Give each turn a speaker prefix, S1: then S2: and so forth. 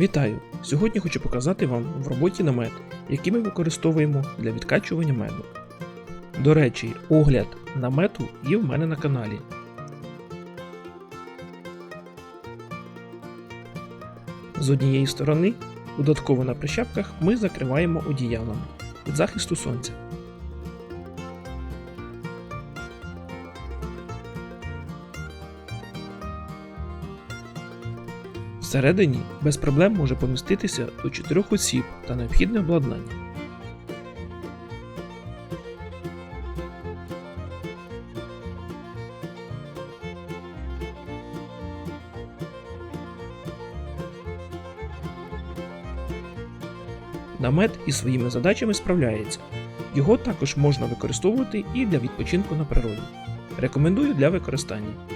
S1: Вітаю! Сьогодні хочу показати вам в роботі намет, який ми використовуємо для відкачування меду. До речі, огляд намету є в мене на каналі. З однієї сторони, додатково на прищепках ми закриваємо одіялом від захисту сонця. Всередині без проблем може поміститися до 4 осіб та необхідне обладнання. Намет із своїми задачами справляється. Його також можна використовувати і для відпочинку на природі. Рекомендую для використання.